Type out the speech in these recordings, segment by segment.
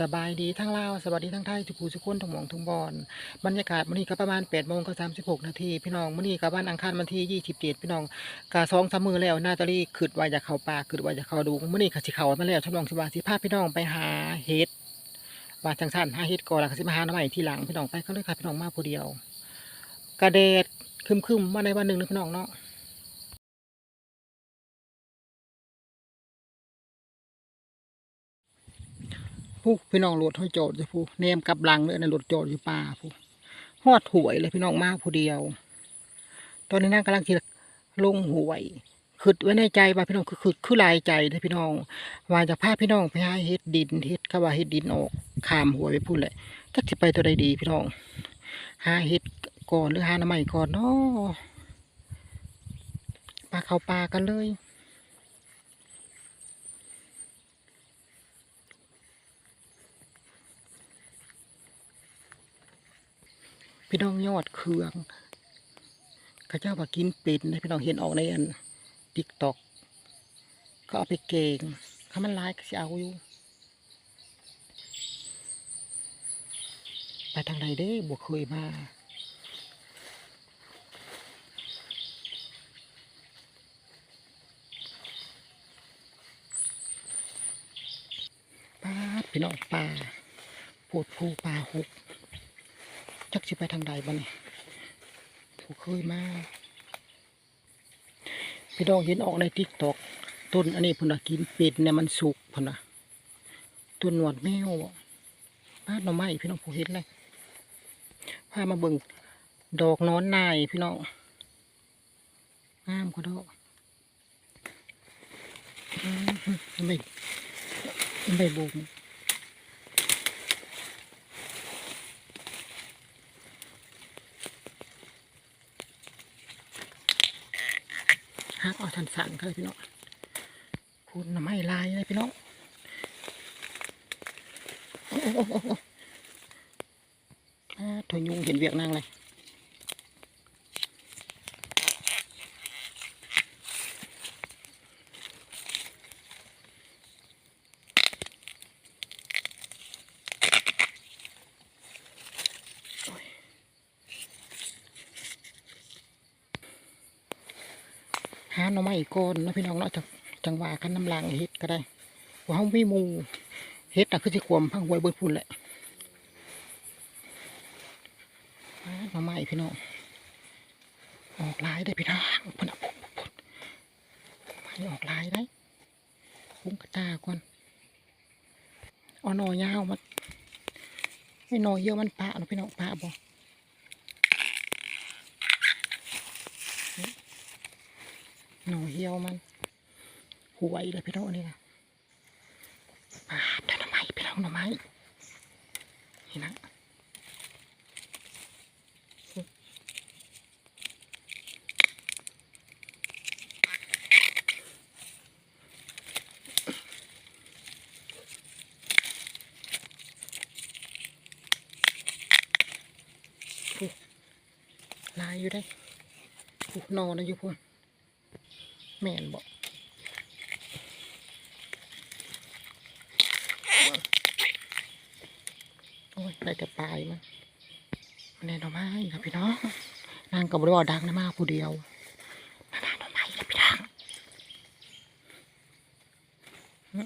สบายดีทั้งลาวสวัสดีทั้งไทยทุกผู้ทุกคนทั้งหมองทั้งบอนบรรยากาศมื้อนี้ก็ประมาณ8โมงก็36นาทีพี่น้องมื้อนี้ก็วันอังคารวันที่27พี่น้องก็สองสามมือแล้วนาตาลีคิดว่าจะเข้าป่าคิดว่าจะเข้าดูมื้อนี้ก็สิเข้ามาแล้วทดลองสิว่าสิพาพี่น้องไปหาเห็ดว่าจังซั่นหาเห็ดก่อนแล้วก็สิมาหาหน่อไม้ทีหลังพี่น้องไปก็เลยค่ะพี่น้องมาผู้เดียวกระเดดคึมๆมาในวันหนึ่งนะพี่น้องเนาะ ผู้พี่น้องรถห้อยโจดอยู่ผู้แนมกลับหลังเลยในะรถโจดอยู่ป่าผู้ฮอดหวยเลยพี่น้องมาผู้เดียว ตอนนี้นั่งกำลังที่ลงหวยคิดไว้ในใจว่าพี่น้องคือคือคือลายใจเลยพี่น้องว่าจะพาพี่น้องไปหาเฮ็ดดินเฮ็ดเขาว่าเฮ็ดดินออกขามหวยไปพูดแหละจักสิไปตัวใดดีพี่น้องหาเฮ็ดก่อนหรือหาหน้ำใหม่ก่อนเนาะปลาเข้าปลากันเลย พี่น้องยอดเครื่องข้าเจ้าว่ากินเป็ดนะพี่น้องเห็นออกในอันติ๊กตอกก็เอาไปเก่งถ้ามันร้ายก็จะเอาอยู่ ไปทางไหนเด้บวเคยมาป้าพี่น้องป่าปวดภูป่าหก จักสิไปทางใดบ้านี่ผู้เคยมาพี่น้องเห็นออกในทิกตอกต้นอันนี้พุ่นกินเป็ดเนี่ยมันสุกพุ่นนะต้นหนวดแมวบ้านหน่อไม้พี่น้องผู้เห็นเลยพามาเบิ่งดอกนอนนายพี่น้องงามก็ดอกอืมไม่ไม่บุม ฮักเอาสันสันเลยพี่น้องคุณน้ำให้ลายเลยพี่น้องโอ้โอ้โอ้โอ้อ่าถอยยุงเห็นเวียกนางเลยาหน่อไม้ก่อนนะพี่น้องเนาะจังจังหวะกันน้ำลางเฮ็ดก็ได้ว่าเฮามีมูเฮ็ดน่ะคือสิควมพังหวยเบิดพุ่นแหละหาหน่อไม้พี่น้องออกลายได้พี่น้องพุ่นน่ะพุ่นพุ่นไม่ออกลายได้ปุ้งกระตาก่อนเอาหน่อยาวมาไม่หน่อเยอะมันปะเนาะพี่น้องปะบ่ หน่อเหี่ยวมันหวยเลยพี่น้องนี่นะปาดหน่อไม้พี่น้องหน่อไม้นี่นะลายอยู่ได้ผูกนอนนะอยู่พุ่น แม่นบอกโอ้ยไปแต่ปลายมันแน่นอนไม้ครับพี่น้องนางกับบริวารดังนะมากผู้เดียวนานาหน่อไม้ครับพี่น้องหึ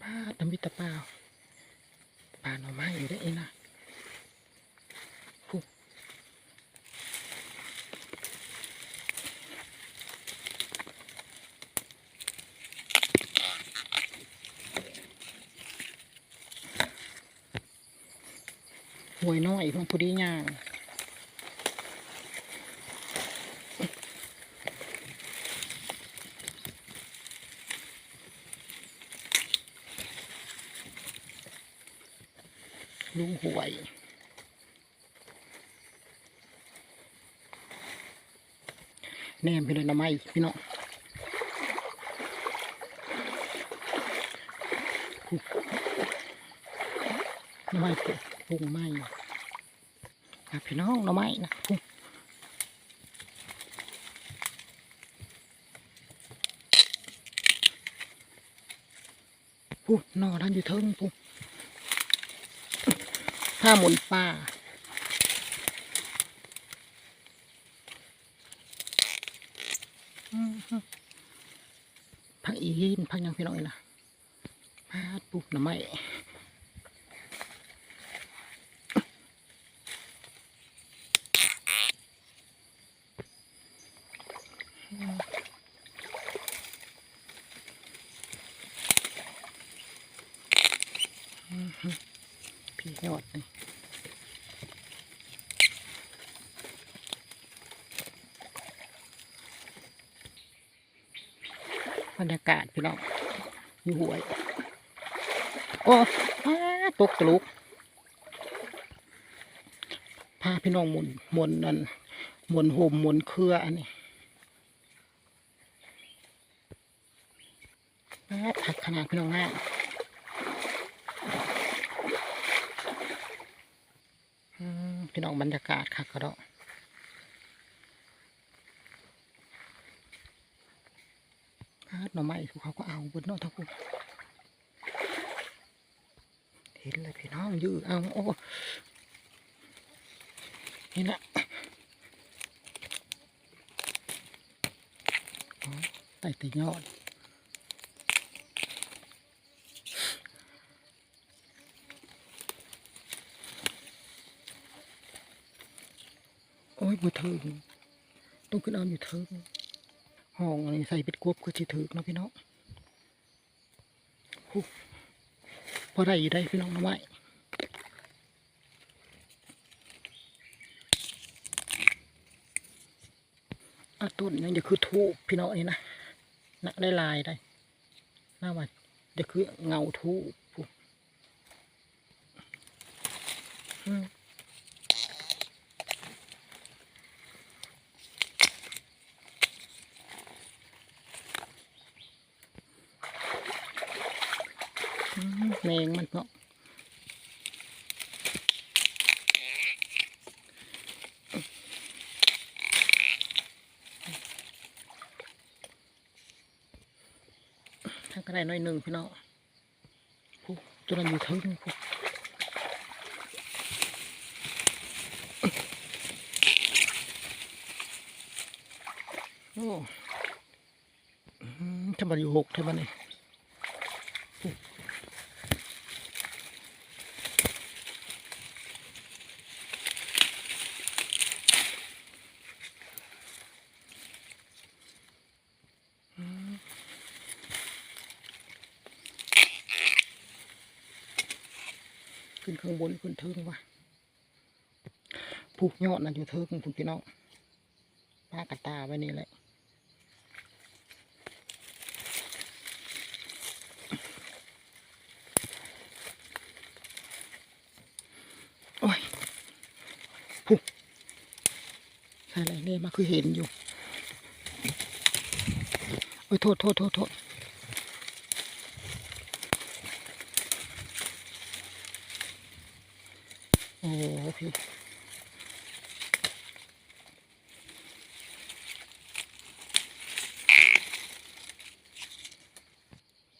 ป้าตำบิตะเปล่าปลาหน่อไม้อยู่ได้เองนะผู้ หวยน้อยของผู้ดีย่างลุงหวยแนมพี่เลยหน่อไม้พี่น้องผู้หน่อไม้ ลูกไม้อะพี่น้องหน่อไม้นะพุ่งพุ่งนอท่านอยู่เทิงพุ่งผ้าหมุนป่าฮึพักอีนพักยังพี่น้องอีกนะพาดปุ๊บหน่อไม้ พี่ ยอดนี่บรรยากาศพี่น้องอยู่หวย โอ้อ้าตกตลุกพาพี่น้องมุนมุนนั่นมุนโฮมมุนเครืออันนี้อ้าถักขนาดพี่น้องง่าย อืมพี่น้ องบรรยากาศค่ะก็ได้ฮาดหน่อไม้ทุกเขาก็เอาเบนนอกทั้งคู่เห็นเลยพี่น้องยื้อเอาโอ้นี่นะอ๋อไต่ต่ยอด อ้ยบ่ถึงต้องขึ้นเอาอยู่เทิงห้องอันนี้ใส่เป็ดกบก็สิถึกเนาะพี่น้องฮู้พอได้อยู่ได้พี่น้องนะไว้อาต้นยังจะคือทูพี่น้องนี่นะนักได้ลายได้หน่าว่าจะคือเงาทูบผู้อืม อืม แมงมันเนาะถ้าก็ได้น้อยหนึ่งพี่น้องผู้ตัวนั้นอยู่เทึงผู้โอ้ทำไมอยู่หกทำไมนี่ขึ้ ข้างบนขึ้นเทิงว่ะผูกยอดนั่นอยู่เทิงคุณพี่น้องปลากระตาไว้นี่แหละโอ้ยผูกใส่อะไรเนี่ยมาคือเห็นอยู่ โอ้ยโทษโทษโทษโทษ โอ้ พี่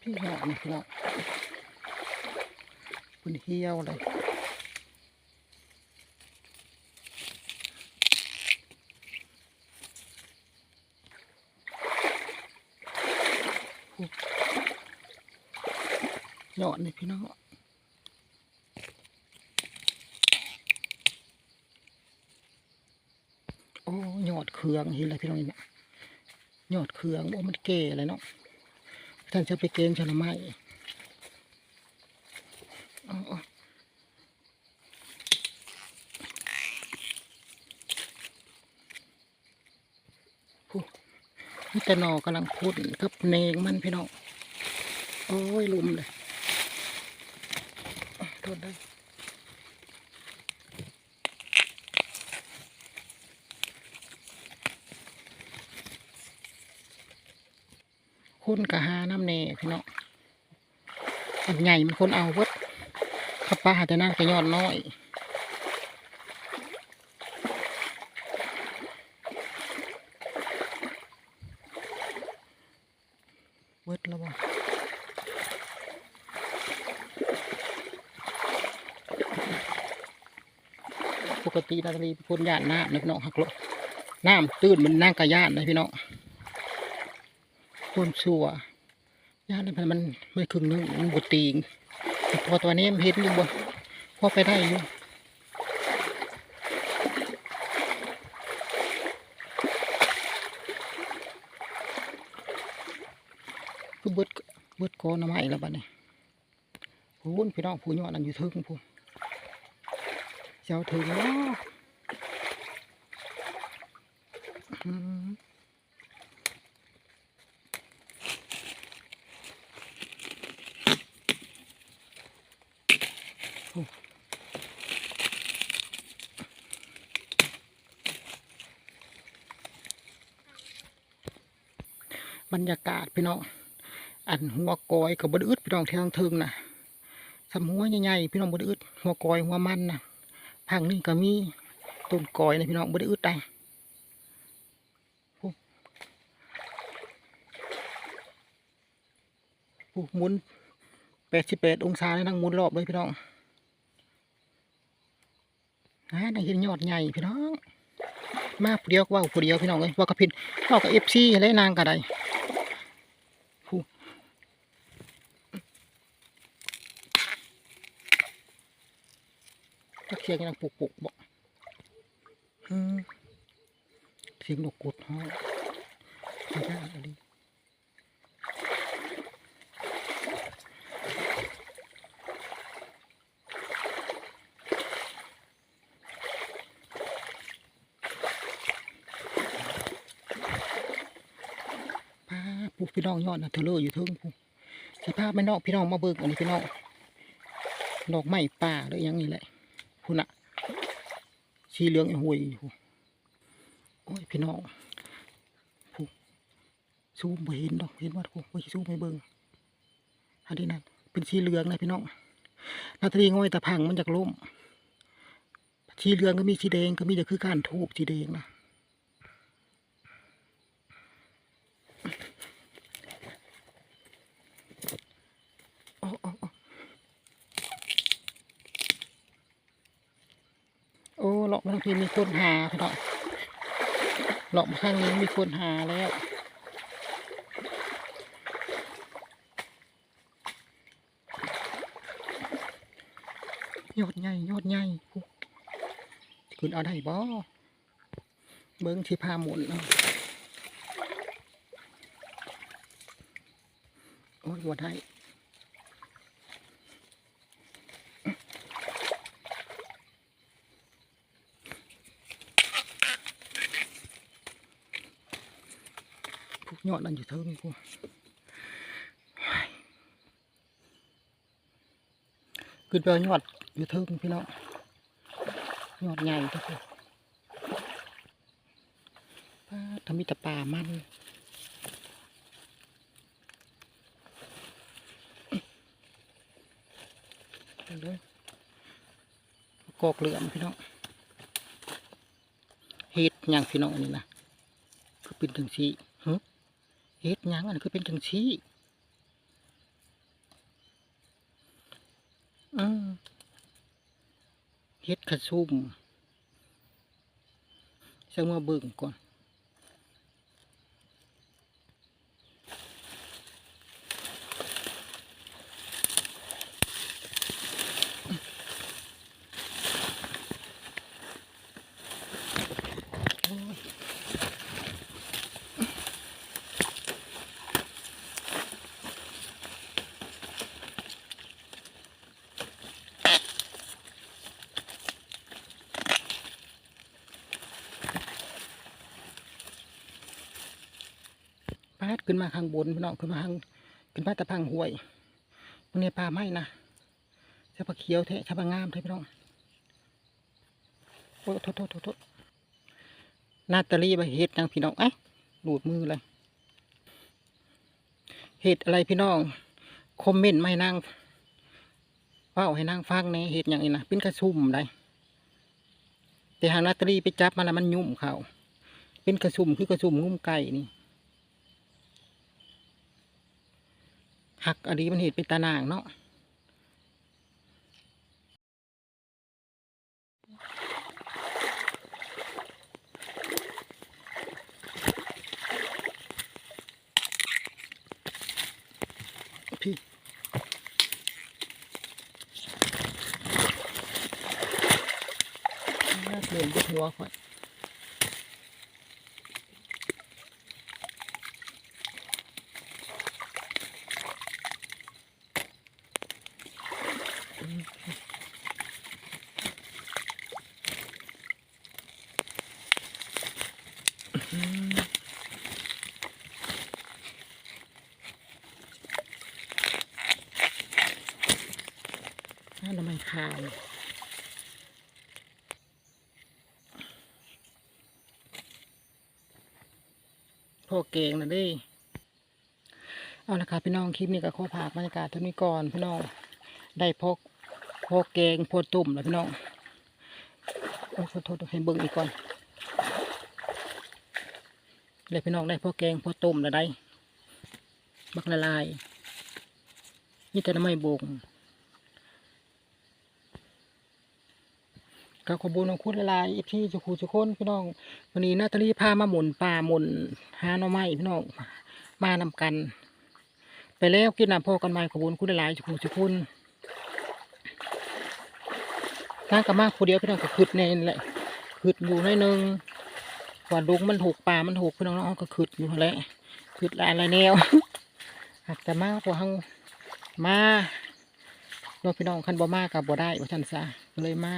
พี่หอมพี่น้องคุณเฮี้ยวเลยหยอดเลยพี่น้อง โอ้ยอด เครืองเห็นอะไรพี่น้องเห็นไหมยอดเครืองโอ้มันเก๋เลยเนาะท่านจะไปเกณฑ์ชนไม้อ๋อผู้นี่แต่นอกำลังพุดกับเนงมันพี่น้อง โอ้ยลุมเลยโทษได้ คนกะหาน้ำแน่พี่น้องมันใหญ่มันคนเอาเวัดข้าปลาแต่น่าจะยอดน้อยเวัดแล้วบ่ปกตินาตาลีเป็นคนย่านน้ำนะพี่น้องหักโลน้ำตื้นมันนั่งกระยานนะพี่น้อง คนชัวย่านนี่มันมันไม่คึงนึงมันบดตีงแต่พอตัวนี้มันเห็นอยู่บ่พอไปได้อยู่ก็เบิดเบิดกอน้ำไม้แล้วบัดนี้พูนพี่น้องผู้ยอดนั่นอยู่ทึงพูนเจ้าถึงเนา บรรยากาศพี่น้องอันหัวกอยกับบดอึดพี่น้องเทียงทิงนะสำหัวใหญ่ๆพี่น้องบดอึดหัวกอยหัวมันนะพังนี่ก็มีต้นกอยนะพี่น้องบดอึดได้หมุนแปดสิบแปดองศาเลยนั่งหมุนรอบเลยพี่น้องนะได้เห็นยอดใหญ่พี่น้อง มาผู้เดียวก็เว่าผู้เดียวพี่น้องเลยว่ากระพินว่ากับเอฟซีและนางกระได ก็เสียงยังปุกปุกๆบอกอืมเสียงนกกดห้องไม่ได้อะไรป้าปุ๊พี่น้องยอดนะเธอเลออยู่เทิงปุ๊สิพาไม่นอกพี่น้องมาเบิกอันนี้พี่น้องดอกไม้ป่าหรืออยังนี่แหละ คุณอะสีเหลืองไอ้ห่วยโอ้ยพี่น้องผู้ซูมไปเห็นดอกเห็นว่าผู้ไปซูมไปเบิ่งอันนี้นั่นเป็นสีเหลืองนะพี่น้องนาทีง่อยตะพังมันจากล้มสีเหลืองก็มีสีแดงก็มีแต่คือการทูบสีแดงนะโอ้โอ้โอ้ โอ้เลาะมางนี้มีคนหาพี่น้องเลาะมข้างนี้มีคนหาแล้วยอดใหญ่ยอดใหญ่คุณเอาได้บ่เบิ้งที่พาหมุนเอาโอ้ยบ่ได้ ยอดนั่นอยู่เทิงกูขึ้นไปเอายอดอยู่เทิงพี่น้องยอดใหญ่ทุกคนทำมิตรป่ามันเลยกอกเหลือมพี่น้องเฮ็ดหยังพี่น้องนนี้นะคือเป็นจังสี เฮ็ดยังอันนคือเป็นจังชี้อืมเฮ็ดขะซุ่มสมาเบิ่งก่อน ขึ้นมาข้างบนพี่น้องขึ้นมาข้างขึ้นมาต่พังห้วยมันเนี่ยปลาไม้นะใช่ปลาเขียวแท้ช่ปลางามแท้พี่น้องโอ้โทษโทษโทษโทษนาตาลีไปเฮ็ดนางพี่น้องเอ้ยหลุดมือเลยเฮ็ดอะไรพี่น้องคอมเมนต์ไม่นางเว่าให้นางฟังในเฮ็ดอย่างนี้นะเป็นกระซุ่มได้แต่หางนาตาลีไปจับมันแล้วมันยุ่มเขาเป็นกระซุ่มคือกระซุ่มงุ้มไก่นี่ หักอันนี้มันเห็ดเป็นตานางเนาะพี่เปลี่ยนหัวข่อย น่าละมันขาวพ่อเก่งนะดิเอาละค่ะพี่น้องคลิปนี้ก็ขอพากบรรยากาศเท่านี้ก่อนพี่น้องได้พกพกแกงพกตุ่มแล้วพี่น้องโอ้ขอโทษให้เบิ่งอีกก่อนเลยพี่น้องได้พกแกงพกตุ่มแล้วได้บักละลายนี่แต่น้ำไม่บง ก็ขอบคุญของคุณหลายที่จุคูจุคนพี่น้องวันนี้นาตาลีพามาหมุนป่าหมุนหาหน่อไม้พี่น้องมานำกัน ไปแล้วกินน้ำพ่อกันใหม่ขอบคุญคุณหลายจุคูจุคนนั่งกับมากผู้เดียวพี่น้องก็ขึ้นในนั่นแหละขึ้นอยู่ในหนึงว่าดุงมันถูกป่ามันถูกพี่น้องเนาะก็ขึ้นอยู่แหละขึ้นหลายลายแนวหากแต่มากพวกเฮามาเราพี่น้องคันบ่มากับบ่ได้ว่าท่านซะเลยมา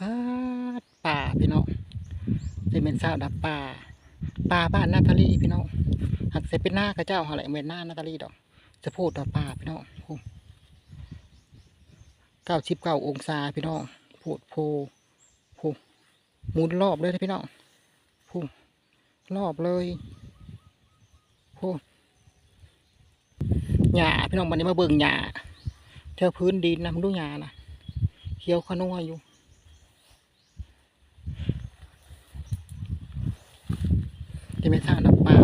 ปาดป่า พี่น้องจะเป็นสาวดับป่าป่าบ้านนาตาลีพี่น้องหักเสเป็นหน้ากระเจ้าหาอะไรเวนหน้านาตาลีดอก จะพูดต่อป่าพี่น้องเก้าชิบเก้าองศาพี่น้องพูดโพโพหมุนรอบเลยนะพี่น้องพูรอบเลยโพหญ้าพี่น้องวันนี้มาเบิ่งหญ้าแถวพื้นดินนะมึงดูหญ้านะเขียวขนัวอยู่ ที่ไม่สร้างน้ำปลา